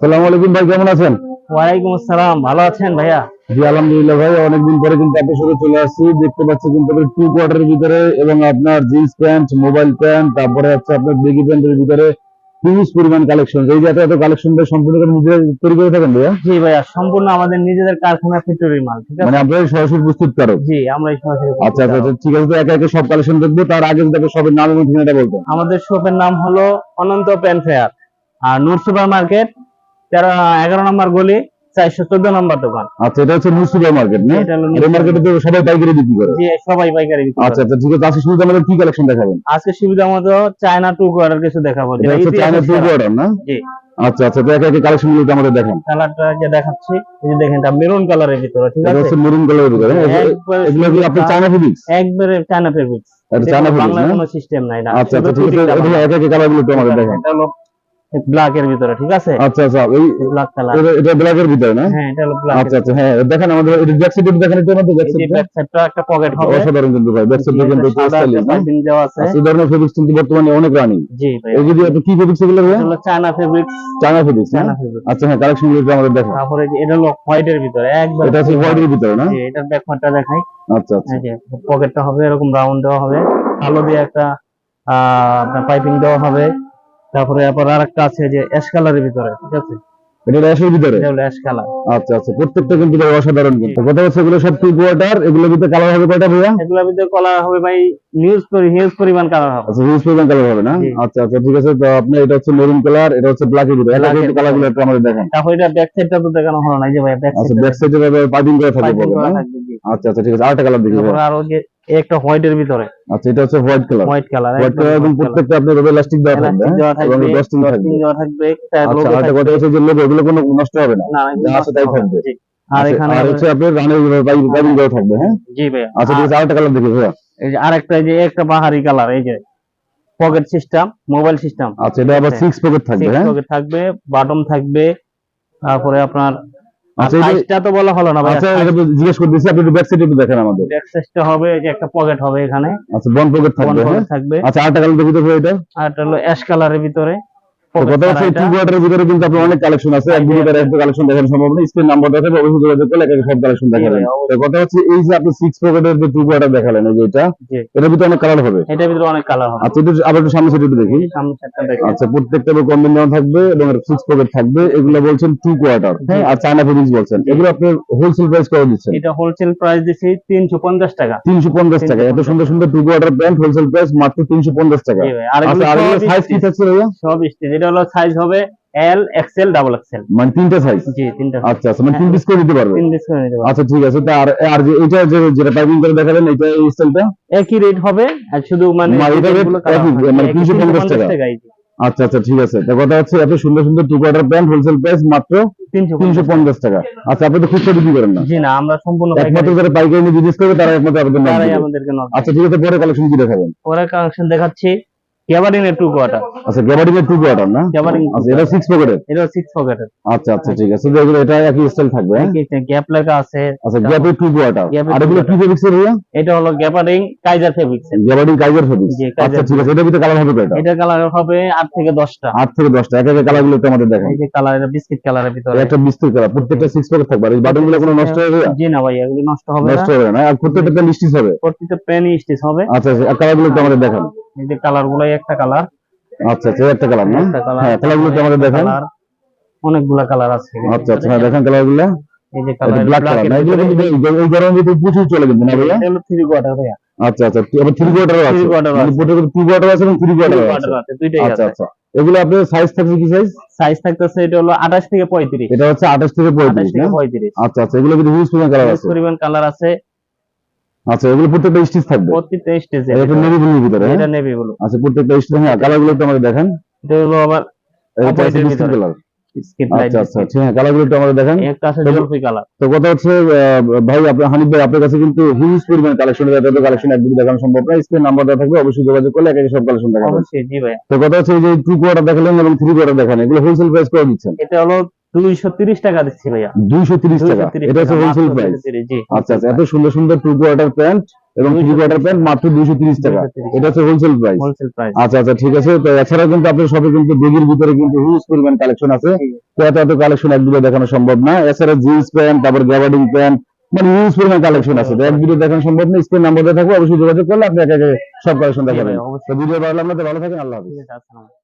সালাম আলাইকুম ভাই কেমন আছেন? ওয়ালাইকুম আসসালাম ভালো আছেন ভাইয়া? জি আলহামদুলিল্লাহ ভাই অনেকদিন পরে কিন্তু আপনার সাথে চলে আসছি। দেখতে পাচ্ছি কিন্তু টু কোয়ার্টারের ভিতরে এবং আপনার জিন্স প্যান্ট মোবাইল প্যান্ট তারপরে হচ্ছে আপনার বেগি প্যান্টের ভিতরে হিউজ পরিমাণ কালেকশন এই যে এত এত কালেকশন ভাই সম্পূর্ণ নিজেরা তৈরি করে থাকেন ভাইয়া? জি ভাইয়া সম্পূর্ণ আমাদের নিজেদের কারখানা ফ্যাক্টরি মাল ঠিক আছে? মানে আপনারা সরাসরি প্রস্তুত করো? জি আমরা সরাসরি আচ্ছা আচ্ছা আচ্ছা, ঠিক আছে তো একে একে সব কালেকশন দেখব। তার আগে কিন্তু আপনার সবের নাম এবং ঠিকানাটা বলতেন। আমাদের শপের নাম হলো অনন্ত প্যান্ট ফেয়ার আর নূর সুপার মার্কেট তেরো এগারো নম্বর গলি চারশো চোদ্দ নম্বর দোকান। আচ্ছা এটা হচ্ছে নিউ সুপার মার্কেট না? এটা মার্কেটে তো সবাই পাইকারি বিক্রি করে। জি সবাই পাইকারি বিক্রি করে। আচ্ছা আচ্ছা ঠিক আছে। আজকে শুরুতে আমাদের কি কালেকশন দেখাবেন? আজকে সুবিধা মতো চায়না টু কোয়ার্টার কিছু দেখাবো। এটা হচ্ছে চায়না টু কোয়ার্টার না? জি। আচ্ছা আচ্ছা তো একে একে কালেকশনগুলো আমাদের দেখান। কালারটা যে দেখাচ্ছি। এই যে দেখেন এটা মেরুন কালারের ভিতরে ঠিক এটা হচ্ছে মেরুন কালারের ভিতরে? এগুলো- কি সুবিধা- চায়না ফেব্রিক্স একবারে চায়না ফেব্রিক্স এটা চায়না ফেব্রিক্স না? কোনো সিস্টেম নাই না। আচ্ছা আচ্ছা ঠিক আছে। এটা একে একে কালারগুলো আমাদের দেখান। এটা হলো ব্ল্যাক এর ভিতরে ঠিক আছে? আচ্ছা আচ্ছা এই ব্ল্যাক কালার এটা- এটা ব্ল্যাক এর ভিতরে না? হ্যাঁ এটা হলো ব্ল্যাক আচ্ছা আচ্ছা হ্যাঁ দেখেন আমাদের এটা ব্যাক সাইড দেখেন একটু আমাদের ব্যাক সাইড ব্যাক সাইডটা একটা পকেট হবে। অসাধারণ কিন্তু ভাই ব্যাক সাইড কিন্তু এটা সাদা স্টাইলিশ একটা না পাইপিং দেওয়া আছে। আচ্ছা, এই ধরনের ফেব্রিক্স কিন্তু বর্তমানে অনেক রানিং জি ভাই। এই যদি আপনি কি ফেব্রিক্স এগুলো ভাইয়া হলো China fabrics China fabrics China fabrics আচ্ছা হ্যাঁ কালেকশনগুলো আমাদের দেখেন। তারপরে এটা হলো হোয়াইট এর ভিতরে একবার এটা হচ্ছে হোয়াইট এর ভিতরে না? জি এটার ব্যাক পার্টটা দেখাই। আচ্ছা আচ্ছা। পকেটটা হবে এরকম রাউন্ড দেওয়া হবে। কালো দিয়ে একটা আপনার পাইপিং দেওয়া হবে। তারপরে আবার আরেকটা আছে যে অ্যাশ কালারের ভিতরে ঠিক আছে? এটা ভিতরে? এটা অ্যাশ কালার আচ্ছা আচ্ছা প্রত্যেকটা কিন্তু ভাই অসাধারণ কিন্তু। কথা হচ্ছে এগুলো সব টু কোয়ার্টার এগুলোর ভিতরে কালার হবে কয়টা ভাইয়া? এগুলোর ভিতরে কালার হবে ভাই নিউজ হিউজ পরিমাণ কালার হবে। আচ্ছা হিউজ পরিমাণ কালার হবে না? আচ্ছা আচ্ছা ঠিক আছে তো আপনার এটা হচ্ছে মেরুন কালার এটা হচ্ছে ব্ল্যাক এর ভিতরে। এটা কিন্তু কালারগুলো একটু আমাদের দেখেন। তারপরে এটা ব্যাক সাইডটা তো দেখানো হলো না এই যে ভাই ব্যাক আচ্ছা ব্যাক সাইডে ভাবে করা থাকবে আচ্ছা আচ্ছা ঠিক আছে আরেকটা কালার দেখি আরও যে একটা হোয়াইট এর ভিতরে। আচ্ছা এটা হচ্ছে white colour white colour white colour এবং প্রত্যেকটা আপনার রবে ইলাস্টিক দেওয়া থাকবে হ্যাঁ? এবং থাকবে দেওয়া থাকবে আচ্ছা আরেকটা কথা হচ্ছে যে লোগো এগুলো কোনো নষ্ট হবে না। না আছে তাই থাকবে। আর আচ্ছা, এখানে আর হচ্ছে আপনার রানের থাকবে হ্যাঁ? জি ভাই আচ্ছা ঠিক আছে আরেকটা কালার দেখি ভাইয়া। এই যে আরেকটা যে একটা বাহারি কালার এই যে পকেট সিস্টেম মোবাইল সিস্টেম আচ্ছা এটা আবার হ্যাঁ। সিক্স পকেট থাকবে হ্যাঁ? পকেট থাকবে বাটন থাকবে তারপরে আপনার আচ্ছা, তো বলা হলো না ভাই আচ্ছা এটা জিজ্ঞেস আপনি একটু ব্যাক সাইডে একটু দেখেন আমাদের। ব্যাক হবে এই যে একটা পকেট হবে এখানে। আচ্ছা বন পকেট থাকবে হ্যাঁ? থাকবে। আচ্ছা কালার ভাই এটা। আর এটা হলো অ্যাশ কালারের ভিতরে। কথা হচ্ছে টু কোয়ার্টারের ভিতরে কিন্তু আপনার অনেক কালেকশন আছে। এক ভিডিওতে একটা কালেকশন দেখানো সম্ভব না। স্ক্রিন নাম্বার দেখাবে অবশ্যই যোগাযোগ করলে একে একে সব কালেকশন দেখাবেন। কথা হচ্ছে এই যে আপনি সিক্স পকেটের যে টু কোয়ার্টার দেখালেন এই যে এটা এটার ভিতরে অনেক কালার হবে। এটার ভিতরে অনেক কালার হবে। আচ্ছা আবার একটু সামনে সাইডে দেখি। সামনে সাইডটা দেখেন আচ্ছা প্রত্যেকটা কম্বিন থাকবে এবং সিক্স পকেট থাকবে। এগুলো বলছেন টু কোয়ার্টার হ্যাঁ? আর চায়না ফিনিশ বলছেন। এগুলো আপনি হোলসেল প্রাইস করে দিচ্ছেন? এটা হোলসেল প্রাইস দিছি তিনশো পঞ্চাশ টাকা। তিনশো পঞ্চাশ টাকা। এত সুন্দর সুন্দর two quarter pant wholesale price মাত্র তিনশো পঞ্চাশ টাকা। আর আচ্ছা এগুলো সাইজ কি থাকছে সব স্টিচ এটা হলো সাইজ হবে এল এক্সেল ডাবল এক্সেল মানে তিনটা সাইজ জি তিনটা আচ্ছা আচ্ছা মানে তিন পিস করে দিতে পারবে? তিন পিস করে নিতে পারবেন আচ্ছা ঠিক আছে তা আর আর যে এটা যে যেটা পাইপিং করে দেখালেন এটা এই স্টাইলটা একই রেট হবে আর শুধু মানে মানে এটা rate যেগুলো colour একই, হবে, মানে একই 350 টাকা। আচ্ছা আচ্ছা ঠিক আছে। তা কথা হচ্ছে এত সুন্দর সুন্দর two quarter pant wholesale price মাত্র 350 তিনশো পঞ্চাশ টাকা। আচ্ছা আপনি তো খুচরা বিক্রি করেন না? জি না আমরা সম্পূর্ণ একমাত্র যারা পাইকারি নিয়ে বিজনেস করবে তারা একমাত্র আপনাদের নাম আচ্ছা ঠিক আছে পরে কালেকশন কি দেখাবেন? পরে কানেকশন দেখাচ্ছি। গ্যাবার্ডিনের টু কোয়ার্টার আচ্ছা গ্যাবার্ডিং এর টু কোয়ার্টার না? গ্যাবার্ডিং আচ্ছা এটা সিক্স পকেটের এটা সিক্স পকেটের আচ্ছা আচ্ছা ঠিক আছে। তো এটা একই স্টাইল থাকবে হ্যাঁ? গ্যাপ লেখা আছে। আচ্ছা গ্যাপের টু কোয়ার্টার আর এগুলো কি ফেব্রিক্স এর ভাইয়া? এটা হলো কাইজার ফেব্রিক্স কাইজার ফেব্রিক্স আচ্ছা ঠিক আছে। এটার ভিতরে কালার হবে এটা কালার হবে আট থেকে দশটা। আট থেকে দশটা। এক এক কালারগুলো একটু আমাদের দেখান। এই যে কালার এটা বিস্কিট কালারের ভিতরে। একটা বিস্তৃত কালার প্রত্যেকটা সিক্স পকেট থাকবে। আর এই কোনো নষ্ট হবে জি না ভাই এগুলো নষ্ট হবে না। নষ্ট হবে না। আর প্রত্যেকটা প্যান্ট স্টিচ হবে? প্রত্যেকটা পেন স্টিচ হবে। আচ্ছা আচ্ছা কালারগুলো একটু আমাদের দেখান। এই যে কালার গুলাই একটা কালার আচ্ছা আচ্ছা একটা কালার না? হ্যাঁ কালারগুলো আমাদের দেখান। অনেকগুলা কালার আছে। আচ্ছা আচ্ছা হ্যাঁ দেখান কালারগুলো। এই যে কালার ব্ল্যাক কালার এগুলো কিন্তু এই- এই গরমের প্রচুর চলে কিন্তু না ভাইয়া? এটা থ্রি কোয়ার্টার ভাইয়া। আচ্ছা আচ্ছা আবার থ্রি কোয়ার্টার আছে। Three quarter মানে আছে। টু কোয়ার্টার আছে এবং থ্রি থ্রি কোয়ার্টার আছে। কোয়ার্টার আছে আচ্ছা আচ্ছা। এগুলো আপনার সাইজ থাকছে কি সাইজ সাইজ থাকতেছে এটা হলো আঠাশ থেকে পঁয়ত্রিশ। এটা হচ্ছে আঠাশ থেকে আচ্ছা আচ্ছা এগুলো কিন্তু হিউজ পরিমাণ কালার পরিমাণ কালার আছে। আচ্ছা এগুলো প্রত্যেকটা স্টিচ থাকবে? প্রত্যেকটা স্টেজে এটা নেভি ব্লুর ভিতরে হ্যাঁ? এটা নেভি বলো আচ্ছা প্রত্যেকটা স্টিচ হ্যাঁ কালারগুলো আমাদের দেখান। এটা হলো আবার এটা এর কালার আচ্ছা আচ্ছা আচ্ছা হ্যাঁ কালারগুলো আমাদের দেখান। একটা আছে তো- জলপাই কালার তো কথা হচ্ছে ভাই আপনার হানিফ ভাই আপনার কাছে কিন্তু হিউজ পরিমাণ কালেকশন এত কালেকশন একদিন দেখানো সম্ভব না স্ক্রিন নাম্বার দেওয়া থাকবে অবশ্যই যোগাযোগ করলে একে একে সব কালেকশন দেখাবেন অবশ্যই জি ভাইয়া। তো কথা হচ্ছে এই যে টু কোয়ার্টার দেখালেন এবং থ্রি কোয়ার্টার দেখালেন এগুলো হোলসেল প্রাইস করে দিচ্ছেন? এটা হলো দুইশো তিরিশ টাকা দিচ্ছি ভাইয়া। দুইশো তিরিশ টাকা? এটা হচ্ছে হোলসেল প্রাইস আচ্ছা আচ্ছা এত সুন্দর সুন্দর টু কোয়ার্টার প্যান্ট এবং থ্রি কোয়ার্টার প্যান্ট মাত্র দুইশো তিরিশ টাকা। এটা হচ্ছে হোলসেল প্রাইস হোলসেল প্রাইস আচ্ছা আচ্ছা ঠিক আছে। তো এছাড়া কিন্তু আপনার শপে কিন্তু বেগের ভিতরে কিন্তু হিউজ পরিমাণ কালেকশন আছে। তো এত এত কালেকশন এক ভিডিও দেখানো সম্ভব না। এছাড়া জিন্স প্যান্ট তারপর গ্যাবার্ডিং প্যান্ট মানে হিউজ পরিমাণ কালেকশন আছে। এক ভিডিও দেখানো সম্ভব না। স্ক্রিন নাম্বার দেওয়া থাকবে। অবশ্যই যোগাযোগ করলে আপনি একে একে সব কালেকশন দেখাবেন। তো ভিডিও ভালো লাগলে ভালো থাকেন। আল্লাহ হাফিজ।